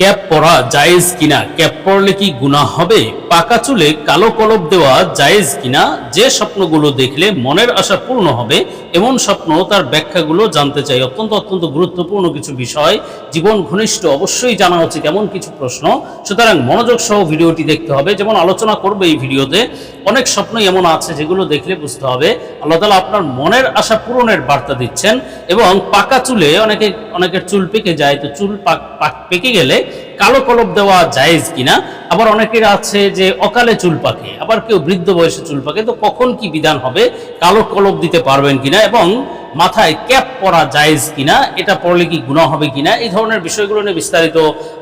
Cap পরা জায়েজ কিনা? ক্যাপ পরলে কি গুনা হবে? পাকা চুলে কালো কলব দেওয়া জায়েজ কিনা, যে স্বপ্নগুলো দেখলে মনের আশা পূর্ণ হবে, এমন স্বপ্ন তার ব্যাখ্যাগুলো জানতে চাই। অত্যন্ত অত্যন্ত গুরুত্বপূর্ণ কিছু বিষয়। জীবন ঘনিষ্ঠ, অবশ্যই জানা উচিত এমন কিছু প্রশ্ন। সুতরাং মনোযোগ সহ ভিডিওটি দেখতে হবে। যেমন আলোচনা করবে এই ভিডিওতে, অনেক স্বপ্নই এমন আছে যেগুলো দেখলে বুঝতে হবে। আল্লাহ তালা আপনার মনের আশা পূরণের বার্তা দিচ্ছেন। এবং পাকা চুলে অনেকে, অনেকের চুল পেকে যায়। তো চুল পাক পাক- পেকে গেলে কালো কলব দেওয়া জায়েজ কিনা? আবার অনেকের আছে যে অকালে চুল পাকে, আবার কেউ বৃদ্ধ বয়সে চুল পাকে, তো কখন কি বিধান হবে? কালো কলব দিতে পারবেন কিনা এবং মাথায় ক্যাপ পরা জায়েজ কিনা? এটা পড়লে কি গুণা হবে কিনা? এই ধরনের বিষয়গুলো নিয়ে বিস্তারিত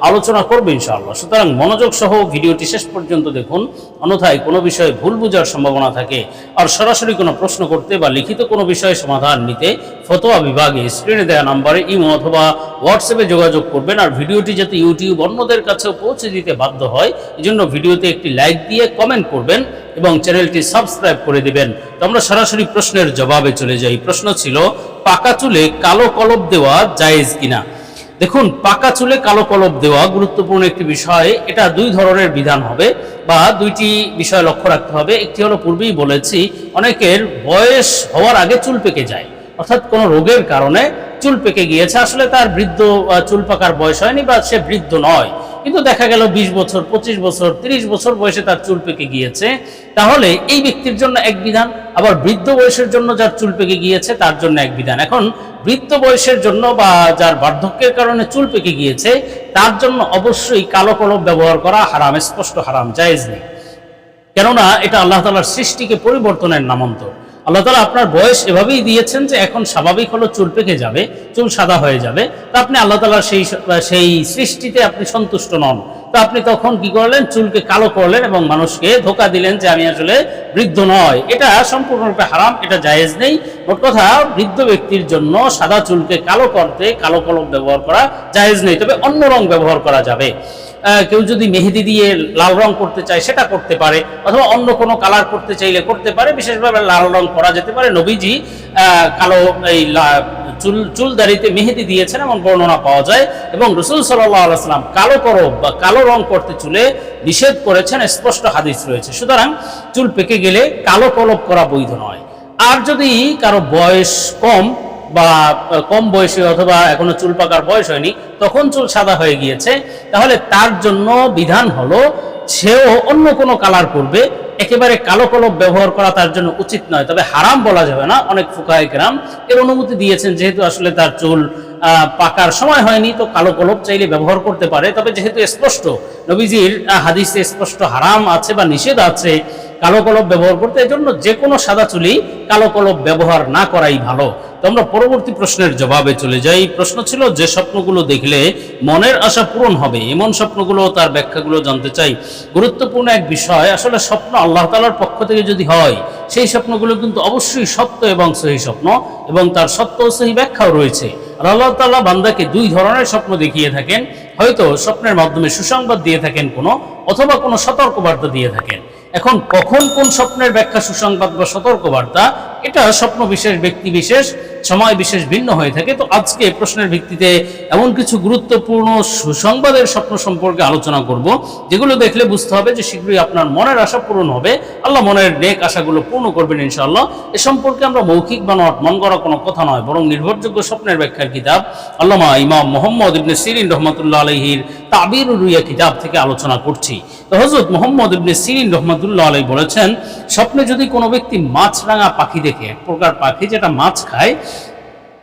আলোচনা করবে ইনশাআল্লাহ। সুতরাং মনোযোগ সহ ভিডিওটি শেষ পর্যন্ত দেখুন। অন্যথায় কোনো বিষয়ে ভুল বোঝার সম্ভাবনা থাকে, আর সরাসরি কোনো প্রশ্ন করতে বা লিখিত কোনো বিষয়ে সমাধান নিতে ফতোয়া বিভাগে স্ক্রিনে দেওয়া নাম্বারে ইমো অথবা হোয়াটসঅ্যাপে যোগাযোগ করবেন। আর ভিডিওটি যাতে ইউটিউব অন্যদের কাছেও পৌঁছে দিতে বাধ্য হয় এই জন্য ভিডিওতে একটি লাইক দিয়ে কমেন্ট করবেন এবং চ্যানেলটি সাবস্ক্রাইব করে দিবেন। তো আমরা সরাসরি প্রশ্নের জবাবে চলে যাই। প্রশ্ন ছিল, পাকা চুলে কালো কলব দেওয়া জায়েজ কিনা? দেখুন, পাকা চুলে কালো কলব দেওয়া গুরুত্বপূর্ণ একটি বিষয়। এটা দুই ধরনের বিধান হবে বা দুইটি বিষয় লক্ষ্য রাখতে হবে। একটি হলো, পূর্বেই বলেছি, অনেকের বয়স হওয়ার আগে চুল পেকে যায়। অর্থাৎ কোনো রোগের কারণে চুল পেকে গিয়েছে। আসলে তার বৃদ্ধ চুল পাকার বয়স হয়নি বা সে বৃদ্ধ নয়। কিন্তু দেখা গেল বিশ বছর, পঁচিশ বছর, তিরিশ বছর বয়সে তার চুল পেকে গিয়েছে। তাহলে এই ব্যক্তির জন্য এক বিধান, আবার বৃদ্ধ বয়সের জন্য যার চুল পেকে গিয়েছে, তার জন্য এক বিধান। এখন বৃদ্ধ বয়সের জন্য বা যার বার্ধক্যের কারণে চুল পেকে গিয়েছে, তার জন্য অবশ্যই কালো কলম ব্যবহার করা হারাম, স্পষ্ট হারাম, জায়েজ নেই। কেননা এটা আল্লাহ তালার সৃষ্টিকে পরিবর্তনের নামান্তর আল্লাহ তালা আপনার বয়স এভাবেই দিয়েছেন যে এখন স্বাভাবিক হলো চুল পেকে যাবে, চুল সাদা হয়ে যাবে। তা আপনি আল্লাহ তালার সেই সেই সৃষ্টিতে আপনি সন্তুষ্ট নন। তো আপনি তখন কি করলেন? চুলকে কালো করলেন এবং মানুষকে ধোকা দিলেন যে আমি আসলে বৃদ্ধ নয়। এটা সম্পূর্ণরূপে হারাম, এটা জায়েজ নেই। মোট কথা, বৃদ্ধ ব্যক্তির জন্য সাদা চুলকে কালো করতে কালো কলম ব্যবহার করা জায়েজ নেই। তবে অন্য রং ব্যবহার করা যাবে। কেউ যদি মেহেদি দিয়ে লাল রং করতে চায়, সেটা করতে পারে। অথবা অন্য কোনো কালার করতে চাইলে করতে পারে। বিশেষভাবে লাল রং করা যেতে পারে। নবীজি কালো এই চুল চুল দাড়িতে মেহেদি দিয়েছেন এমন বর্ণনা পাওয়া যায়। এবং রসুল সাল্লাম কালো করব বা কালো রং করতে চুলে নিষেধ করেছেন, স্পষ্ট হাদিস রয়েছে। সুতরাং চুল পেকে গেলে কালো কলপ করা বৈধ নয়। আর যদি কারও বয়স কম বা কম বয়সী অথবা এখনও চুল পাকার বয়স হয়নি, তখন চুল সাদা হয়ে গিয়েছে। তাহলে তার জন্য বিধান হলো, সেও অন্য কোনো কালার করবে একেবারে কালো কলব ব্যবহার করা তার জন্য উচিত নয়, তবে হারাম বলা যাবে না, অনেক ফুকায় গ্রাম। এর অনুমতি দিয়েছেন, যেহেতু আসলে তার চুল পাকার সময় হয়নি, তো কালো কলব চাইলে ব্যবহার করতে পারে। তবে যেহেতু স্পষ্ট, নবীজির হাদিসে স্পষ্ট হারাম আছে বা নিষেধ আছে কালো কলব ব্যবহার করতে, এজন্য যে কোনো সাদা চুলি কালো কলব ব্যবহার না করাই ভালো। তো আমরা পরবর্তী প্রশ্নের জবাবে চলে যাই। প্রশ্ন ছিল, যে স্বপ্নগুলো দেখলে মনের আশা পূরণ হবে? এমন স্বপ্নগুলো তার ব্যাখ্যাগুলো জানতে চাই। গুরুত্বপূর্ণ এক বিষয়, আসলে স্বপ্ন আল্লাহ তালার পক্ষ থেকে যদি হয়, সেই স্বপ্নগুলো কিন্তু অবশ্যই সত্য এবং সহি স্বপ্ন, এবং তার সত্য ও ব্যাখ্যাও রয়েছে। আর আল্লাহ তাল্লাহ বান্দাকে দুই ধরনের স্বপ্ন দেখিয়ে থাকেন। হয়তো স্বপ্নের মাধ্যমে সুসংবাদ দিয়ে থাকেন কোনো, অথবা কোনো সতর্কবার্তা দিয়ে থাকেন। এখন কখন কোন স্বপ্নের ব্যাখ্যা সুসংবাদ বা সতর্কবার্তা এটা স্বপ্ন বিশেষ, ব্যক্তি বিশেষ, সময় বিশেষ ভিন্ন হয়ে থাকে। তো আজকে প্রশ্নের ভিত্তিতে এমন কিছু গুরুত্বপূর্ণ সুসংবাদের স্বপ্ন সম্পর্কে আলোচনা করব, যেগুলো দেখলে বুঝতে হবে যে শীঘ্রই আপনার মনের আশা পূরণ হবে। আল্লাহ মনের নেক আশাগুলো পূর্ণ করবেন ইনশাআল্লাহ। এ সম্পর্কে আমরা মৌখিক বা নট মন করা কোনো কথা নয়, বরং নির্ভরযোগ্য স্বপ্নের ব্যাখ্যার কিতাব আল্লামা ইমাম মোহাম্মদ ইবনে সিরিন রহমতুল্লাহ আলহির তাবির রুইয়া কিতাব থেকে আলোচনা করছি। তো হজরত মোহাম্মদ ইবনে সিরিন রহমতুল্লাহ আলহী বলেছেন, স্বপ্নে যদি কোনো ব্যক্তি মাছরাঙা পাখি দেখে এক প্রকার পাখি যেটা মাছ খায়,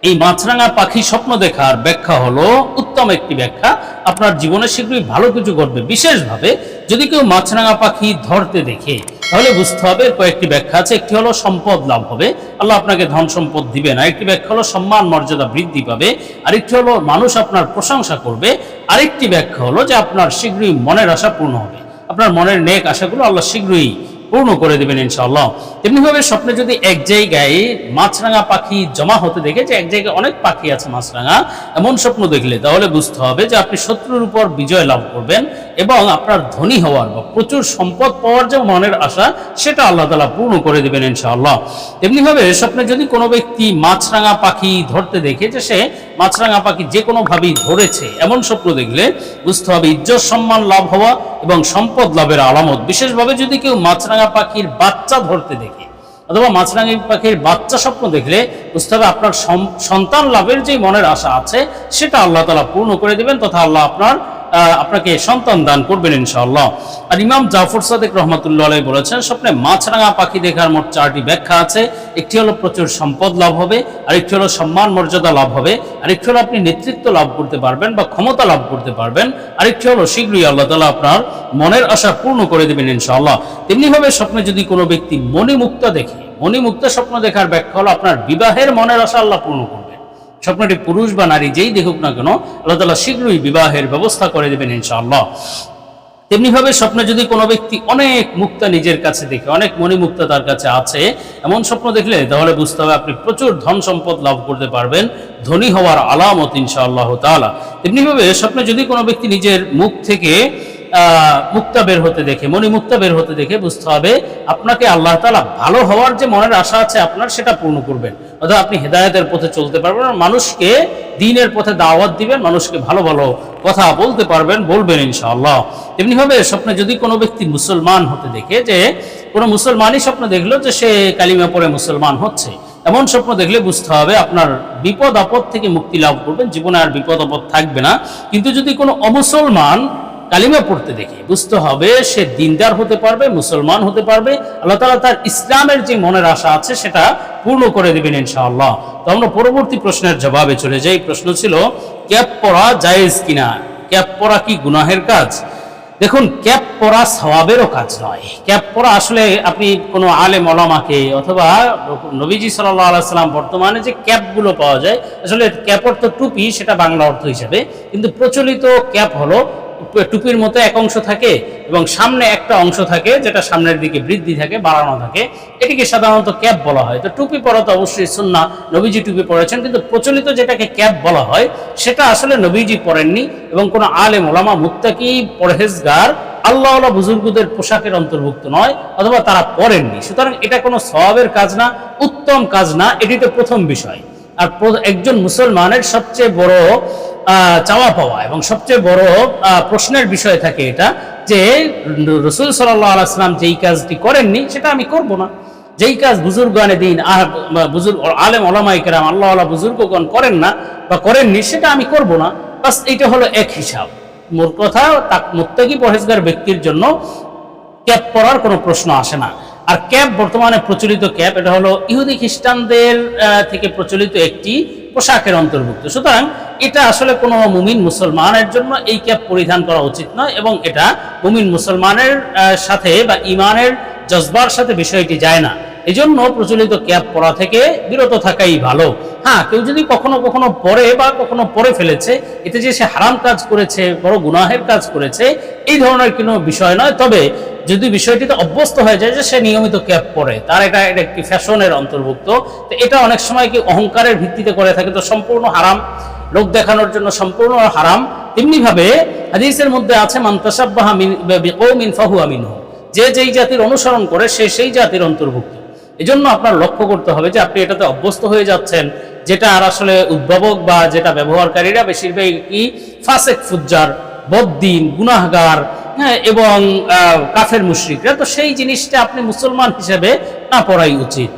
এই মাছরাঙা পাখি স্বপ্ন দেখার ব্যাখ্যা হলো উত্তম একটি ব্যাখ্যা। আপনার জীবনে শীঘ্রই ভালো কিছু ঘটবে। বিশেষভাবে যদি কেউ মাছরাঙা পাখি ধরতে দেখে, তাহলে বুঝতে হবে কয়েকটি ব্যাখ্যা আছে। একটি হলো সম্পদ লাভ হবে। আল্লাহ আপনাকে ধন সম্পদ দিবে না একটি ব্যাখ্যা হলো সম্মান মর্যাদা বৃদ্ধি পাবে। আরেকটি হলো মানুষ আপনার প্রশংসা করবে। আরেকটি ব্যাখ্যা হলো যে আপনার শীঘ্রই মনের আশা পূর্ণ হবে। আপনার মনের নেক আশাগুলো আল্লাহ শীঘ্রই পূর্ণ করে দেবেন ইনশাআল্লাহ। তেমনিভাবে স্বপ্নে যদি এক জায়গায় মাছরাঙা পাখি জমা হতে দেখে যে এক জায়গায় অনেক পাখি আছে মাছরাঙা, এমন স্বপ্ন দেখলে তাহলে বুঝতে হবে যে আপনি শত্রুর উপর বিজয় লাভ করবেন এবং আপনার ধনী হওয়ার বা প্রচুর সম্পদ পাওয়ার যে মনের আশা, সেটা আল্লাহ তালা পূর্ণ করে দেবেন ইনশাআল্লাহ। তেমনিভাবে স্বপ্নে যদি কোনো ব্যক্তি মাছরাঙা পাখি ধরতে দেখে যে সে মাছরাঙা পাখি যে কোনোভাবেই ধরেছে, এমন স্বপ্ন দেখলে বুঝতে হবে ইজ্জত, সম্মান, লাভ হওয়া এবং সম্পদ লাভের আলামত। বিশেষভাবে যদি কেউ মাছরাঙা পাখির বাচ্চা ধরতে দেখে অথবা মাছরাঙি পাখির বাচ্চা স্বপ্ন দেখলে বুঝতে হবে আপনার সন্তান লাভের যে মনের আশা আছে, সেটা আল্লাহ তালা পূর্ণ করে দেবেন তথা আল্লাহ আপনার আপনাকে সন্তান দান করবেন ইনশাআল্লাহ। আর ইমাম জাফর সাদেক রহমতুল্লাহ আলাই বলেছেন, স্বপ্নে মাছরাঙা পাখি দেখার মোট চারটি ব্যাখ্যা আছে। একটি হলো প্রচুর সম্পদ লাভ হবে, আরেকটি হলো সম্মান মর্যাদা লাভ হবে, আরেকটি হলো আপনি নেতৃত্ব লাভ করতে পারবেন বা ক্ষমতা লাভ করতে পারবেন, আরেকটি হলো শীঘ্রই আল্লাহ তালা আপনার মনের আশা পূর্ণ করে দেবেন ইনশাআল্লাহ। তেমনিভাবে স্বপ্নে যদি কোনো ব্যক্তি মণিমুক্তা দেখে, মণিমুক্তা স্বপ্ন দেখার ব্যাখ্যা হলো আপনার বিবাহের মনের আশা আল্লাহ পূর্ণ করবেন স্বপ্নটি পুরুষ বা নারী যেই দেখুক না কেন, আল্লাহ তালা শীঘ্রই বিবাহের ব্যবস্থা করে দেবেন ইনশাআল্লাহ। তেমনিভাবে স্বপ্নে যদি কোনো ব্যক্তি অনেক মুক্তা নিজের কাছে দেখে, অনেক মণিমুক্তা তার কাছে আছে, এমন স্বপ্ন দেখলে তাহলে বুঝতে হবে আপনি প্রচুর ধন সম্পদ লাভ করতে পারবেন, ধনী হওয়ার আলামত ইনশাআল্লাহ তাআলা। তেমনিভাবে স্বপ্নে যদি কোনো ব্যক্তি নিজের মুখ থেকে মুক্তা বের হতে দেখে মণিমুক্তা বের হতে দেখে বুঝতে হবে আপনাকে আল্লাহ তাআলা ভালো হওয়ার যে মনের আশা আছে আপনার, সেটা পূর্ণ করবেন। অর্থাৎ আপনি হেদায়েতের পথে চলতে পারবেন মানুষকে দিনের পথে দাওয়াত দিবেন, মানুষকে ভালো ভালো কথা বলতে পারবেন, বলবেন ইনশাআল্লাহ। তেমনিভাবে স্বপ্নে যদি কোনো ব্যক্তি মুসলমান হতে দেখে যে, কোনো মুসলমানই স্বপ্ন দেখল যে সে কালিমা পরে মুসলমান হচ্ছে, এমন স্বপ্ন দেখলে বুঝতে হবে আপনার বিপদ আপদ থেকে মুক্তি লাভ করবেন, জীবনে আর বিপদ আপদ থাকবে না। কিন্তু যদি কোনো অমুসলমান কালিমা পড়তে দেখি। বুঝতে হবে, সে দিনদার হতে পারবে, মুসলমান হতে পারবে। আল্লাহ তালা তার ইসলামের যে মনের আশা আছে, সেটা পূর্ণ করে দেবেন ইনশাআল্লাহ। তো আমরা পরবর্তী প্রশ্নের জবাবে চলে যাই। প্রশ্ন ছিল, ক্যাপ পরা জায়েজ কিনা? ক্যাপ পরা কি গুনাহের কাজ? দেখুন, ক্যাপ পরা সওয়াবেরও কাজ নয়। ক্যাপ পরা আসলে আপনি কোনো আলেম ওলামাকে অথবা নবীজি সাল্লাহ আলাইসাল্লাম বর্তমানে যে ক্যাপগুলো পাওয়া যায়, আসলে ক্যাপ অর্থ টুপি, সেটা বাংলা অর্থ হিসাবে। কিন্তু প্রচলিত ক্যাপ হলো টুপির মতো এক অংশ থাকে এবং সামনে একটা অংশ থাকে যেটা সামনের দিকে বৃদ্ধি থাকে, বাড়ানো থাকে। এটিকে সাধারণত ক্যাপ বলা হয়। তো টুপি পরা তো অবশ্যই সুন্না। নবীজি টুপি পরেছেন, কিন্তু প্রচলিত যেটাকে ক্যাপ বলা হয়, সেটা আসলে নবীজি পরেননি এবং কোনো আলেম, ওলামা, মুত্তাকি, পরহেজগার আল্লাহ আল্লাহ বুজুর্গদের পোশাকের অন্তর্ভুক্ত নয় অথবা তারা পরেননি। সুতরাং এটা কোনো স্বভাবের কাজ না, উত্তম কাজ না এটি তো প্রথম বিষয়। আর একজন মুসলমানের সবচেয়ে বড় চাওয়া পাওয়া। এবং সবচেয়ে বড় প্রশ্নের বিষয় থাকে এটা যে, রসুল সাল্লাহ আলাইসলাম যেই কাজটি করেননি, সেটা আমি করব না। যেই কাজ বুজুর্গানে দিন, আহ বুজুর্গ আলেম ওলামাই কেরাম আল্লাহ আল্লাহ বুজুর্গগণ করেন না বা করেননি, সেটা আমি করব না। বাস এইটা হলো এক হিসাব। মোর কথা, তাক, মুত্তাকি পরহেজগার ব্যক্তির জন্য ক্যাপ পরার কোনো প্রশ্ন আসে না। আর ক্যাপ বর্তমানে প্রচলিত ক্যাপ এটা হলো ইহুদি খ্রিস্টানদের থেকে প্রচলিত একটি পোশাকের অন্তর্ভুক্ত। সুতরাং এটা আসলে কোনো মুমিন মুসলমানের জন্য এই ক্যাপ পরিধান করা উচিত নয় এবং এটা মুমিন মুসলমানের সাথে বা ইমানের জজবার সাথে বিষয়টি যায় না। এজন্য প্রচলিত ক্যাপ পরা থেকে বিরত থাকাই ভালো। হ্যাঁ কেউ যদি কখনো কখনো পরে বা কখনো পরে ফেলেছে, এতে যে সে হারাম কাজ করেছে, বড় গুনাহের কাজ করেছে, এই ধরনের কোনো বিষয় নয়। তবে যদি বিষয়টিতে অভ্যস্ত হয়ে যায় যে সে নিয়মিত ক্যাপ পরে তার এটা এটা একটি ফ্যাশনের অন্তর্ভুক্ত, তো এটা অনেক সময় কি অহংকারের ভিত্তিতে করে থাকে, তো সম্পূর্ণ হারাম, লোক দেখানোর জন্য সম্পূর্ণ হারাম। তেমনিভাবে হাদিসের মধ্যে আছে মান্তাসাব্বাহা মিন ফাহু আমিনহু যে যেই জাতির অনুসরণ করে, সে সেই জাতির অন্তর্ভুক্ত। এজন্য আপনার লক্ষ্য করতে হবে যে আপনি এটাতে অভ্যস্ত হয়ে যাচ্ছেন, যেটা আর আসলে উদ্ভাবক বা যেটা ব্যবহারকারীরা বেশিরভাগই ফাসেক, ফুজ্জার, বদ্দিন, গুনাহগার হ্যাঁ এবং কাফের মুশ্রিকরা। তো সেই জিনিসটা আপনি মুসলমান হিসেবে না পড়াই উচিত।